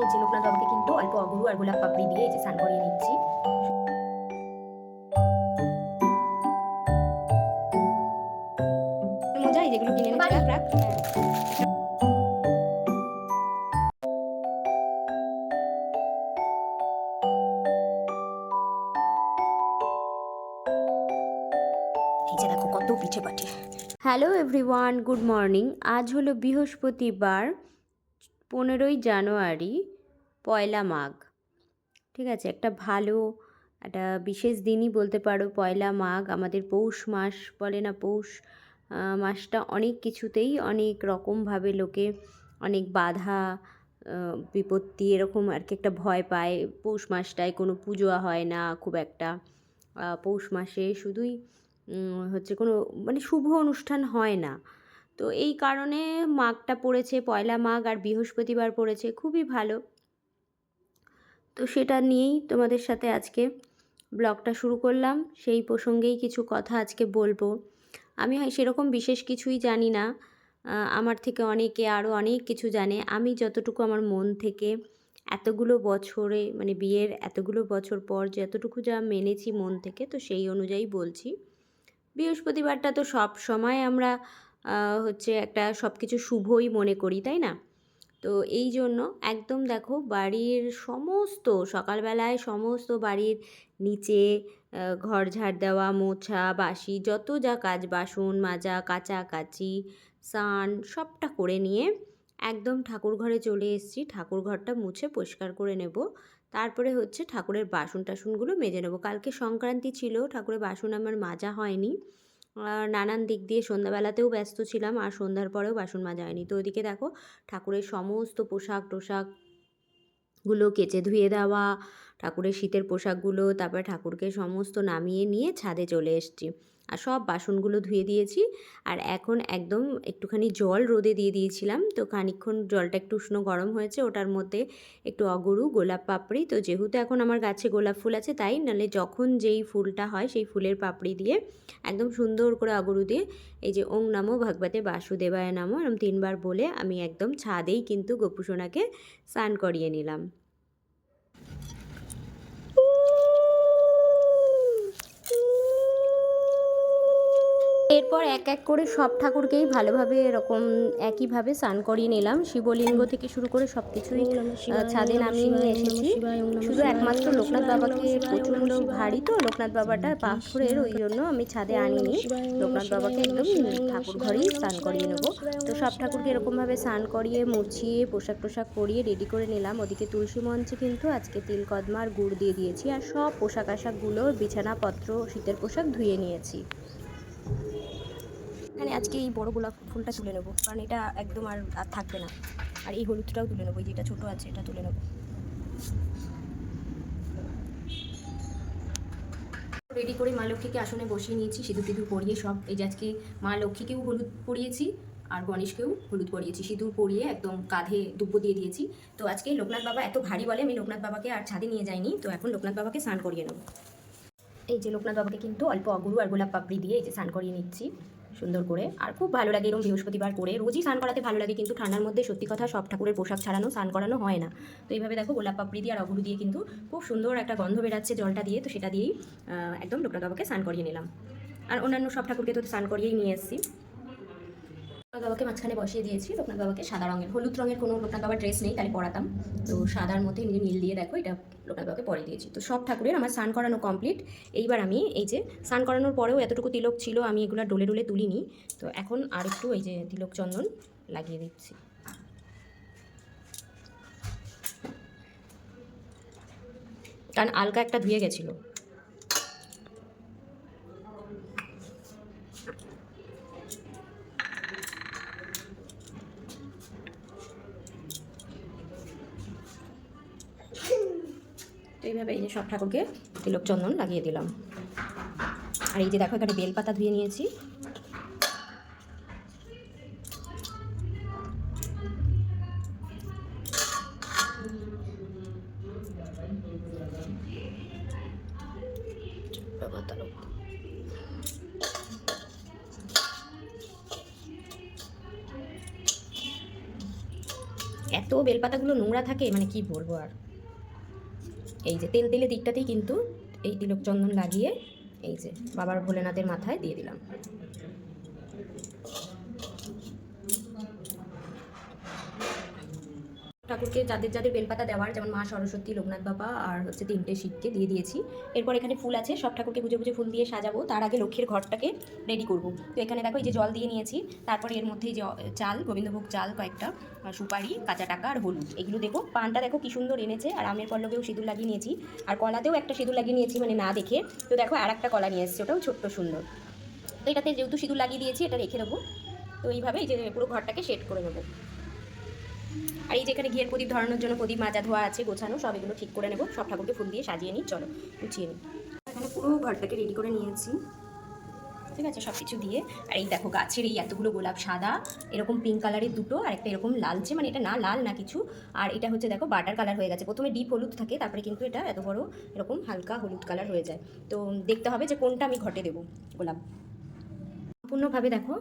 এই যে লোকনাথ বাবুকে কিন্তু অল্প অগরু আর গোলাপ পাপড়ি দিয়ে এই যে স্নান করিয়ে নিচ্ছি। মজা এই যেগুলো কিনে এনেছি রাখ এই যে দেখো কত পিঠে পাঠে। Hello everyone, good morning. আজ হলো বৃহস্পতিবার, পনেরোই জানুয়ারি, পয়লা মাঘ। ঠিক আছে, একটা ভালো, একটা বিশেষ দিনই বলতে পারো। পয়লা মাঘ, আমাদের পৌষ মাস বলে না, পৌষ মাসটা অনেক কিছুতেই অনেক রকমভাবে লোকে অনেক বাধা বিপত্তি এরকম আর কি একটা ভয় পায়। পৌষ মাসটায় কোনো পুজো হয় না, খুব একটা। পৌষ মাসে শুধুই হচ্ছে কোনো মানে শুভ অনুষ্ঠান হয় না। তো এই কারণে মাঘটা পড়েছে, পয়লা মাঘ আর বৃহস্পতিবার পড়েছে, খুবই ভালো। তো সেটা নিয়েই তোমাদের সাথে আজকে ব্লগটা শুরু করলাম। সেই প্রসঙ্গেই কিছু কথা আজকে বলব। আমি হয় সেরকম বিশেষ কিছুই জানি না। আমার থেকে অনেকে আরও অনেক কিছু জানে। আমি যতটুকু আমার মন থেকে এতগুলো বছরে মানে বিয়ের এতগুলো বছর পর যতটুকু যা মেনেছি মন থেকে, তো সেই অনুযায়ী বলছি। বৃহস্পতিবারটা তো সব সময় আমরা হচ্ছে একটা সব কিছু শুভই মনে করি, তাই না? তো এই জন্য একদম দেখো বাড়ির সমস্ত, সকালবেলায় সমস্ত বাড়ির নিচে ঘর ঝাড় দেওয়া, মোছা, বাসি, যত যা কাজ বাসন মাজা কাচাকাচি স্নান সবটা করে নিয়ে একদম ঠাকুর ঘরে চলে এসেছি। ঠাকুর ঘরটা মুছে পরিষ্কার করে নেব। তারপরে হচ্ছে ঠাকুরের বাসন টাসনগুলো মেজে নেব। কালকে সংক্রান্তি ছিল, ঠাকুরের বাসন আমার মাজা হয়নি। নানান দিক দিয়ে সন্ধ্যাবেলাতেও ব্যস্ত ছিলাম, আর সন্ধ্যার পরেও বাসন মাজা হয়নি। তো ওদিকে দেখো, ঠাকুরের সমস্ত পোশাক টোশাকগুলো কেচে ধুয়ে দেওয়া, ঠাকুরের শীতের পোশাকগুলো, তারপরে ঠাকুরকে সমস্ত নামিয়ে নিয়ে ছাদে চলে এসেছি। আর সব বাসনগুলো ধুয়ে দিয়েছি। আর এখন একদম একটুখানি জল রোদে দিয়ে দিয়েছিলাম। তো খানিকক্ষণ জলটা একটু উষ্ণ গরম হয়েছে, ওটার মধ্যে একটু অগরু, গোলাপ পাপড়ি। তো যেহেতু এখন আমার গাছে গোলাপ ফুল আছে, তাই নাহলে যখন যেই ফুলটা হয় সেই ফুলের পাপড়ি দিয়ে একদম সুন্দর করে অগরু দিয়ে এই যে ওং নামো ভগবতে বাসুদেবায় নামো এরকম তিনবার বলে আমি একদম ছাদেই কিন্তু গোপুসোনাকে স্নান করিয়ে নিলাম। এরপর এক এক করে সব ঠাকুরকেই ভালোভাবে এরকম একইভাবে স্নান করিয়ে নিলাম। শিবলিঙ্গ থেকে শুরু করে সব কিছুই ছাদে নামিয়ে নিয়ে এসেছি। শুধু একমাত্র লোকনাথ বাবাকে প্রচণ্ড ভারী তো। লোকনাথ বাবাটা পাথরের ওই জন্য আমি ছাদে আনিনি। লোকনাথ বাবাকে একদম ঠাকুর ঘরেই স্নান করিয়ে নেব। তো সব ঠাকুরকে এরকমভাবে স্নান করিয়ে মুছিয়ে পোশাক টোশাক পরিয়ে রেডি করে নিলাম। ওদিকে তুলসী মঞ্চে কিন্তু আজকে তিল কদমা আর গুড় দিয়ে দিয়েছি আর সব পোশাক আশাকগুলো বিছানাপত্র শীতের পোশাক ধুয়ে নিয়েছি। এখানে আজকে এই বড় গোলাপ ফুলটা তুলে নেব। কারণ এটা একদম আর আর থাকবে না। আর এই হলুদটাও তুলে নেব যেটা ছোটো আছে, এটা তুলে নেব। রেডি করে মা লক্ষ্মীকে আসনে বসিয়ে নিয়েছি, সিঁদুর টিঁদুর পরিয়ে সব, এই যে আজকে মা লক্ষ্মীকেও হলুদ পরিয়েছি, আর গণেশকেও হলুদ পরিয়েছি। সিঁদুর পরিয়ে একদম কাঁধে দুব্বো দিয়ে দিয়েছি। তো আজকে লোকনাথ বাবা এত ভারী বলে, আমি লোকনাথ বাবাকে আর ছাদে নিয়ে যাইনি। তো এখন লোকনাথ বাবাকে স্নান করিয়ে নেব। এই যে লোকনাথ বাবাকে কিন্তু অল্প অগুরু আর গোলাপ পাপড়ি দিয়ে এই যে স্নান করিয়ে নিচ্ছি। সুন্দর করে। আর খুব ভালো লাগে এরকম বৃহস্পতিবার করে। রোজই স্নান করাতে ভালো লাগে কিন্তু ঠান্ডার মধ্যে সত্যি কথা সব ঠাকুরের পোশাক ছাড়ানো, স্নান করানো হয় না। তো এইভাবে দেখো গোলাপ পাপড়ি দিয়ে আর অগুরু দিয়ে কিন্তু খুব সুন্দর একটা গন্ধ বেরাচ্ছে জলটা দিয়ে। তো সেটা দিয়েই একদম লোকনাথ বাবাকে স্নান করিয়ে নিলাম। আর অন্যান্য সব ঠাকুরকে তো স্নান করিয়েই নিয়ে এসেছি। বাবাকে মাঝখানে বসিয়ে দিয়েছি লোকনাথ বাবাকে সাদা রঙের, হলুদ রঙের কোনো লোকনাথ বাবার ড্রেস নেই, তাহলে পরাতাম। তো সাদার মধ্যে এমনি নীল দিয়ে দেখো, এটা লোকনাথ বাবাকে পরে দিয়েছি। তো সব ঠাকুরের আমার স্নান করানো কমপ্লিট এইবার আমি এই যে স্নান করানোর পরেও এতটুকু তিলক ছিল, আমি এগুলো ডোলে ডলে তুলিনি। তো এখন আর একটু এই যে তিলক চন্দন লাগিয়ে দিচ্ছি। কারণ আলকা একটা ধুয়ে গেছিল। এইভাবে এই যে সব ঠাকুরকে তিলক চন্দন লাগিয়ে দিলাম। আর এই যে দেখো, এখানে বেলপাতা ধুয়ে নিয়েছি। এত বেলপাতাগুলো নোংরা থাকে মানে কি বলব আর? এই যে তেল তেলে দিকটাতেই কিন্তু এই তিলক চন্দন লাগিয়ে এই যে বাবার ভোলেনাথের মাথায় দিয়ে দিলাম। ঠাকুরকে যাদের যাদের বেলপাতা দেওয়ার, যেমন মা সরস্বতী, লোকনাথ বাবা আর হচ্ছে তিনটে শিবকে দিয়ে দিয়েছি। এরপর এখানে ফুল আছে, সব ঠাকুরকে পুজো পুজো ফুল দিয়ে সাজাবো। তার আগে লক্ষ্মীর ঘরটাকে রেডি করব। তো এখানে দেখো এই যে জল দিয়ে নিয়েছি, তারপরে এর মধ্যে যে চাল, গোবিন্দভোগ চাল, কয়েকটা সুপারি, কাঁচা টাকা আর হলুদ। এগুলো দেখো, পানটা দেখো কি সুন্দর এনেছে, আর আমের পল্লবেও সিঁদুর লাগিয়ে নিয়েছি। আর কলাতেও একটা সিঁদুর লাগিয়ে নিয়েছি মানে না দেখে। তো দেখো আর একটা কলা নিয়ে এসেছে, ওটাও ছোট্ট সুন্দর। তো এটাতে যেহেতু সিঁদুর লাগিয়ে দিয়েছি, এটা রেখে দেবো। তো এইভাবে এই যে পুরো ঘরটাকে সেট করে নেব। আর এই যে এখানে ঘিয়ের প্রদীপ ধরানোর জন্য প্রদীপ মাজা ধোয়া আছে, গোছানো, সব এগুলো ঠিক করে নেব। সব ঠাকুরকে ফুল দিয়ে সাজিয়ে নিই, চলো, গুছিয়ে নিই। এখানে পুরো ঘরটাকে রেডি করে নিয়েছি। ঠিক আছে সব কিছু দিয়ে। আর এই দেখো, গাছের এই এতগুলো গোলাপ সাদা, এরকম পিঙ্ক কালারের দুটো আর একটা এরকম লালচে মানে এটা না লাল না কিছু। আর এটা হচ্ছে দেখো বাটার কালার হয়ে গেছে। প্রথমে ডিপ হলুদ থাকে, তারপরে কিন্তু এটা এত বড় এরকম হালকা হলুদ কালার হয়ে যায়। তো দেখতে হবে যে কোনটা আমি ঘটে দেবো গোলাপ। সম্পূর্ণভাবে দেখো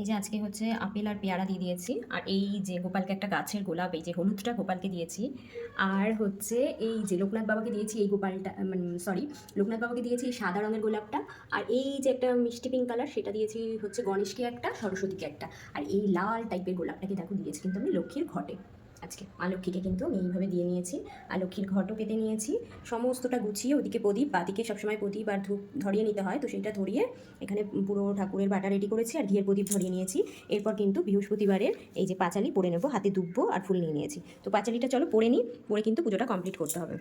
এই যে আজকে হচ্ছে আপেল আর পেয়ারা দিয়ে দিয়েছি, আর এই যে গোপালকে একটা গাছের গোলাপ, এই যে হলুদটা গোপালকে দিয়েছি, আর হচ্ছে এই যে লোকনাথ বাবাকে দিয়েছি এই গোপালটা মানে সরি লোকনাথ বাবাকে দিয়েছি এই সাদা রঙের গোলাপটা, আর এই যে একটা মিষ্টি পিঙ্ক কালার সেটা দিয়েছি হচ্ছে গণেশকে একটা, সরস্বতীকে একটা, আর এই লাল টাইপের গোলাপটাকে দেখো দিয়েছি কিন্তু আমি লক্ষ্মীর ঘটে। আজকে মা কিন্তু আমি এইভাবে দিয়ে নিয়েছি। আর লক্ষ্মীর ঘটও পেতে নিয়েছি। সমস্তটা গুছিয়ে ওদিকে প্রদীপ, বাদিকে সবসময় প্রদীপ আর ধূপ ধরিয়ে নিতে হয়। তো সেইটা ধরিয়ে এখানে পুরো ঠাকুরের বাটা রেডি করেছি আর ঘিয়ের প্রদীপ ধরিয়ে নিয়েছি। এরপর কিন্তু বৃহস্পতিবারের এই যে পাঁচালি পরে নেব, হাতে দুব্বো আর ফুল নিয়ে নিয়েছি। তো পাঁচালিটা চলো পরে নিই পরে কিন্তু পুজোটা কমপ্লিট করতে হবে।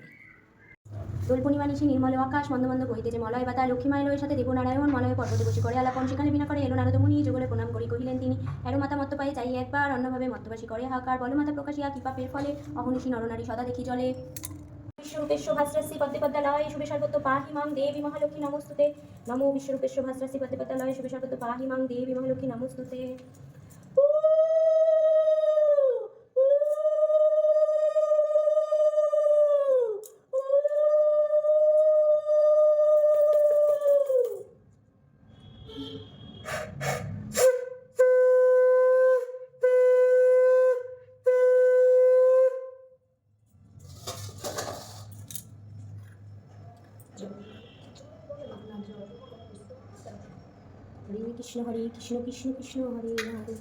দোল পূর্ণিমা নিশি, নির্মল আকাশ মন্দ মন্দ বহিতেছে মলয় বাতা লক্ষ্মী মায়ের সাথে দেবনারায়ণ, মলয় পর্বতে বসে করে আলাপন সেখানে বিনা করে এলো নারদমুনি, যোগলে প্রণাম করি কহিলেন তিনি। এরো মাতা মত্ত পায়ে চাই একবার অন্যভাবে মত্তবাসী করে হাকার বল মাতা প্রকাশিয়া কি পাপের ফলে। অহনিশী নরনারী সদা দেখি জলে। বিশ্বরূপেশ্ব ভাস্রাসি পদ্মে পদ্মালয়, শুভে সর্বত পাহি মাং দেবী মহালক্ষ্মী নমস্তুতে। নমো বিশ্বরূপেশ্ব ভাস্রাসি পদ্মে পদ্মালয়, শুভে সর্বত পাহি মাং দেবী মহালক্ষ্মী নমস্তুতে। কৃষ্ণ হরে, কৃষ্ণ কৃষ্ণ কৃষ্ণ হরে হরে হরে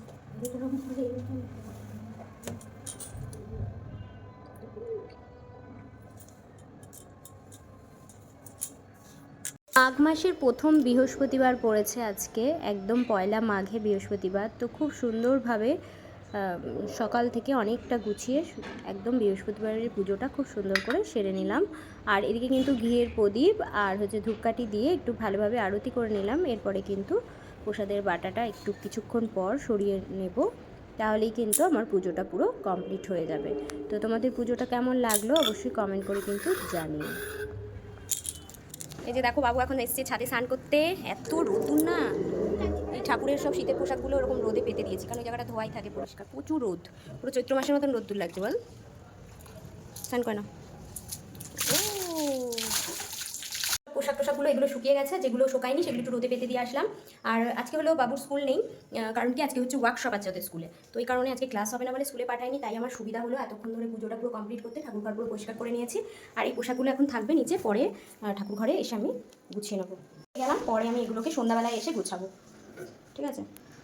মাঘ মাসের প্রথম বৃহস্পতিবার পড়েছে আজকে, একদম পয়লা মাঘে বৃহস্পতিবার। তো খুব সুন্দরভাবে সকাল থেকে অনেকটা গুছিয়ে একদম বৃহস্পতিবারের পুজোটা খুব সুন্দর করে সেরে নিলাম। আর এদিকে কিন্তু ঘিয়ের প্রদীপ আর হচ্ছে ধূপকাঠি দিয়ে একটু ভালোভাবে আরতি করে নিলাম। এরপরে কিন্তু প্রসাদের বাটাটা একটু কিছুক্ষণ পর সরিয়ে নেব, তাহলেই কিন্তু আমার পুজোটা পুরো কমপ্লিট হয়ে যাবে। তো তোমাদের পুজোটা কেমন লাগল অবশ্যই কমেন্ট করে কিন্তু জানিও। এই যে দেখো বাবু এখন এসছে ছাদে স্নান করতে, এত রোদুর না? এই ঠাকুরের সব শীতের পোশাকগুলো ওরকম রোদে পেতে দিয়েছি, কারণ ওই জায়গাটা ধোয়াই থাকে পরিষ্কার, প্রচুর রোদ, পুরো চৈত্র মাসের মতন রোদ্দুর লাগছে বল। স্নান করে না ও পোশাক এগুলো শুকিয়ে গেছে যেগুলো শুকায়নি সেগুলো একটু রোদে পেতে দিয়ে আসলাম। আর আজকে হলো বাবুর স্কুল নেই কারণ কি আজকে হচ্ছে ওয়ার্কশপ আছে ওদের স্কুলে। তো এই কারণে আজকে ক্লাস হবে না বলে স্কুলে পাঠায়নি তাই আমার সুবিধা হলো এতক্ষণ ধরে পুজোটা পুরো কমপ্লিট করতে ঠাকুর ঘর পুরো পরিষ্কার করে নিয়েছি। আর এই পোশাকগুলো এখন থাকবে নিচে পরে ঠাকুর ঘরে এসে আমি গুছিয়ে নেব। গেলাম পরে আমি এগুলোকে সন্ধ্যাবেলায় এসে গুছাবো। ঠিক আছে?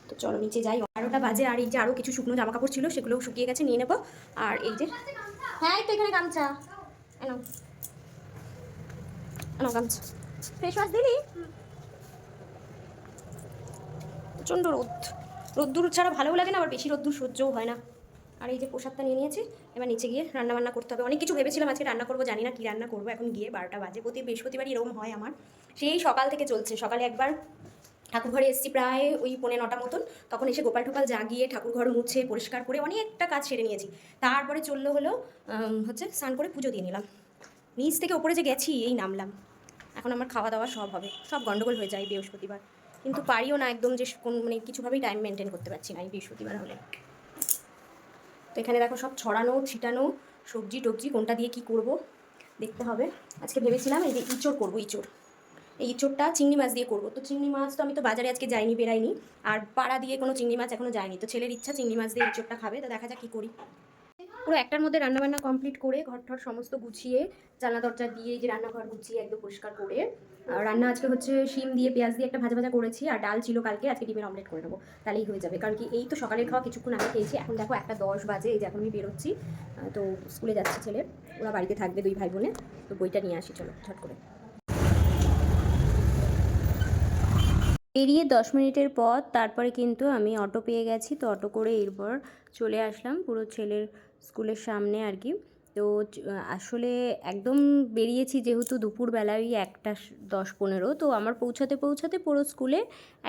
তো চলো নিচে যাই। বারোটা বাজে আর এই যে আরও কিছু শুকনো জামা কাপড় ছিল সেগুলো শুকিয়ে গেছে নিয়ে নেব। আর এই যে হ্যাঁ তো এখানে গামছা। এনো এনো গামছা। ফেস ওয়াশ দিলি? প্রচণ্ড রোদ। রোদ্দুর ছাড়া ভালোও লাগে না, আবার বেশি রোদ্দুর সহ্যও হয় না। আর এই যে প্রসাদটা নিয়ে নিয়েছি, এবার নিচে গিয়ে রান্না বান্না করতে হবে। অনেক কিছু ভেবেছিলাম আজকে রান্না করব, জানি না কি রান্না করব। এখন গিয়ে বারোটা বাজে, প্রতি বৃহস্পতিবারই এরকম হয় আমার। সেই সকাল থেকে চলছে। সকালে একবার ঠাকুরঘরে এসেছি প্রায় ওই পৌনে নটা মতন। তখন এসে গোপাল টোপাল জাগিয়ে ঠাকুরঘর মুছে, পরিষ্কার করে অনেকটা কাজ সেরে নিয়েছি। তারপরে চলল হলো হচ্ছে স্নান করে পুজো দিয়ে নিলাম। নিচ থেকে ওপরে যে গেছি, এই নামলাম। এখন আমার খাওয়া দাওয়া সব হবে। সব গন্ডগোল হয়ে যায় বৃহস্পতিবার। কিন্তু পারিও না একদম যে কোন মানে কিছুভাবেই টাইম মেনটেন করতে পারছি না এই বৃহস্পতিবার হলে। তো এখানে দেখো সব ছড়ানো, ছিটানো, সবজি টবজি কোনটা দিয়ে কি করব দেখতে হবে। আজকে ভেবেছিলাম এই যে ইঁচড় করব, ইঁচড়। এই ইঁচড়টা চিংড়ি মাছ দিয়ে করব। তো চিংড়ি মাছ তো আমি তো বাজারে আজকে যাইনি বেরাইনি আর পাড়া দিয়ে কোনো চিংড়ি মাছ এখনও যায়নি। তো ছেলের ইচ্ছা চিংড়ি মাছ দিয়ে ইঁচড়টা খাবে। তো দেখা যাক কী করি। পুরো একটার মধ্যে রান্নাবান্না কমপ্লিট করে ঘর ঠর সমস্ত গুছিয়ে, জানলা দরজা দিয়ে যে রান্নাঘর গুছিয়ে একদম পরিষ্কার করে, আর রান্না আজকে হচ্ছে শিম দিয়ে, পেঁয়াজ দিয়ে একটা ভাজা ভাজা করেছি, আর ডাল ছিল কালকে, আজকে ডিমের অমলেট করে নেব। তাহলেই হয়ে যাবে। কারণ কি এই তো সকালের খাওয়া কিছুক্ষণ আগে খেয়েছি, এখন দেখো একটা দশ বাজে, এই যে এখন আমি বেরোচ্ছি। তো স্কুলে যাচ্ছে ছেলে, ওরা বাড়িতে থাকবে দুই ভাই বোনে, তো বইটা নিয়ে আসি, চলো, ঝট করে। বেরিয়ে দশ মিনিটের পর তারপরে কিন্তু আমি অটো পেয়ে গেছি, তো অটো করে এরপর চলে আসলাম। পুরো ছেলের স্কুলের সামনে আর কি। তো আসলে একদম বেরিয়েছি যেহেতু দুপুরবেলা ওই একটা দশ পনেরো, তো আমার পৌঁছাতে পৌঁছাতে পুরো স্কুলে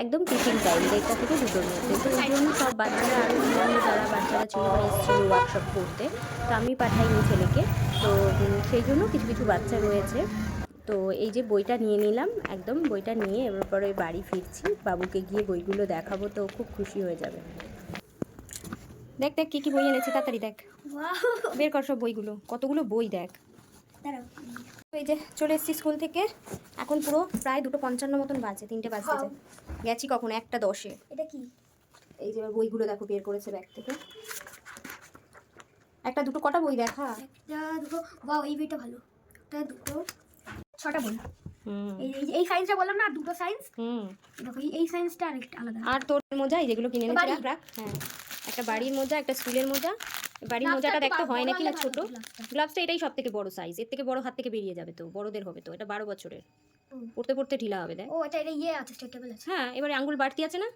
একদম টিফিন টাইম দেড়টা থেকে দুটোর মধ্যে। তো এই জন্য সব বাচ্চারা আরও অন্যান্য যারা বাচ্চারা ছিল এসেছিল ওয়ার্কশপ করতে। তো আমি পাঠাইনি ছেলেকে। তো সেই জন্য কিছু কিছু বাচ্চা রয়েছে। তো এই যে বইটা নিয়ে নিলাম, একদম বইটা নিয়ে এবার পরে বাড়ি ফিরছি। বাবুকে গিয়ে বইগুলো দেখাবো, তো খুব খুশি হয়ে যাবে। দেখ দেখ, কী কী বই এনেছি, তাড়াতাড়ি দেখ। বের কর সব বইগুলো। কতগুলো বই দেখ। এই যে চলে এসেছি স্কুল থেকে। এখন পুরো প্রায় দুটো পঞ্চান্ন মতন বাজে তিনটে যায়। গেছি কখন? একটা দশে। এটা কি? এই যে বইগুলো দেখো বের করেছে ব্যাগ থেকে। একটা দুটো কটা বই দেখা একটা দুটো। বা এই বইটা ভালো। একটা দুটো ছটা বই। হুম। এই এই- এই বললাম না আর দুটো সায়েন্স হুম। দেখো এই- আরেকটা আলাদা। আর তোর মোজা এই যেগুলো কিনে এনেছি রাখ হ্যাঁ। একটা বাড়ির মোজা একটা স্কুলের মোজা। বাড়ির মোজাটা দেখতে হয় নাকি না ছোট? গ্লাভসটা। এটাই সব থেকে বড় সাইজ এর থেকে বড় হাত থেকে বেরিয়ে যাবে তো বড়দের হবে তো। এটা বারো বছরের। পড়তে পড়তে ঢিলা হবে দেখ। ও এটা এটা ইয়ে আছে স্ট্রেটেবল আছে। হ্যাঁ এবারে আঙ্গুল বাড়তি আছে না?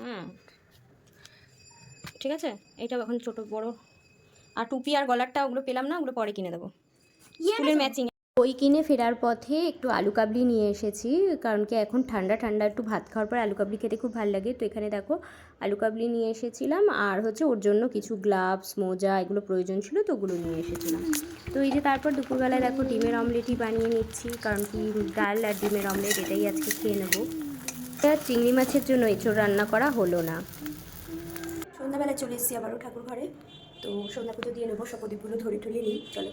হ্যাঁ ঠিক আছে? এটা এখন ছোট বড়। আর টুপি আর গলারটা ওগুলো পেলাম না ওগুলো পরে কিনে দেবো। ইয়ে স্কুলের ম্যাচিং বই কিনে ফেরার পথে একটু আলু কাবলি নিয়ে এসেছি, কারণ কি এখন ঠান্ডা ঠান্ডা একটু ভাত খাওয়ার পর আলু কাবলি খেতে খুব ভালো লাগে। তো এখানে দেখো আলু কাবলি নিয়ে এসেছিলাম, আর হচ্ছে ওর জন্য কিছু গ্লাভস, মোজা এগুলো প্রয়োজন ছিল, তো ওগুলো নিয়ে এসেছিলাম। তো এই যে তারপর দুপুরবেলায় দেখো ডিমের অমলেটই বানিয়ে নিচ্ছি, কারণ কি ডাল আর ডিমের অমলেট এটাই আজকে খেয়ে নেব। চিংড়ি মাছের জন্য এঁচড় রান্না করা হলো না। সন্ধ্যাবেলায় চলে এসেছি আবারও ঠাকুর ঘরে, তো সন্ধ্যা পুজো দিয়ে নেব সব ধরে টরিয়ে নিই, চলো।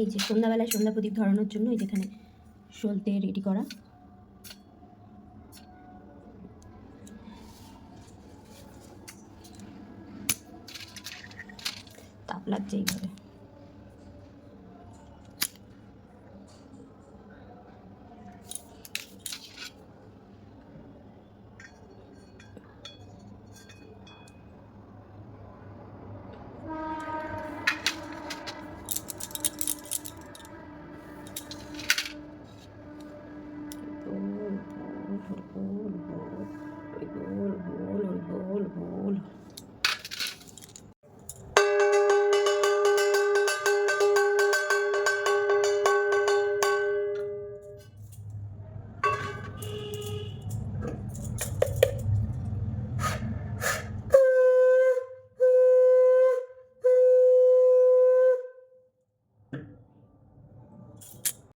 এই যে সন্ধ্যাবেলায় সন্ধ্যা প্রদীপ ধরানোর জন্য এই যেখানে সলতে রেডি করা। তাপ লাগছে এইভাবে।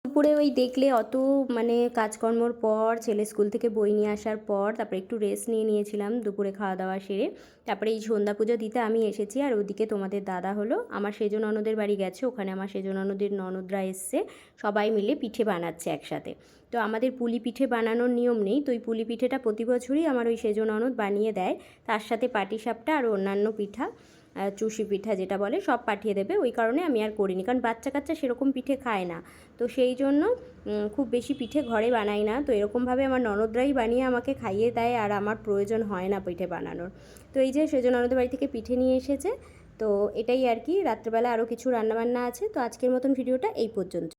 দুপুরে ওই দেখলে অত মানে কাজকর্মর পর, ছেলে স্কুল থেকে বই নিয়ে আসার পর, তারপরে একটু রেস্ট নিয়ে নিয়েছিলাম দুপুরে খাওয়া দাওয়া সেরে। তারপরে এই সন্ধ্যা পুজো দিতে আমি এসেছি আর ওদিকে তোমাদের দাদা হলো। আমার সেজন ননদের বাড়ি গেছে, ওখানে আমার সেজন ননদের ননদরা এসছে। সবাই মিলে পিঠে বানাচ্ছে একসাথে। তো আমাদের পুলি পিঠে বানানোর নিয়ম নেই, তো ওই পুলি পিঠেটা প্রতি বছরই আমার ওই সেজন ননদ বানিয়ে দেয়। তার সাথে পাটিসাপটা আর অন্যান্য পিঠা। চুষি পিঠা যেটা বলে, সব পাঠিয়ে দেবে। ওই কারণে আমি আর করিনি, কারণ বাচ্চা কাচ্চা সেরকম পিঠে খায় না। তো সেই জন্য খুব বেশি পিঠে ঘরে বানাই না। তো এরকমভাবে আমার ননদরাই বানিয়ে আমাকে খাইয়ে দেয়, আর আমার প্রয়োজন হয় না পিঠে বানানোর। তো এই যে, সেজন্য ননদের বাড়ি থেকে পিঠে নিয়ে এসেছে। তো এটাই আর কি, রাত্রেবেলা আরও কিছু রান্নাবান্না আছে। তো আজকের মতন ভিডিওটা এই পর্যন্ত।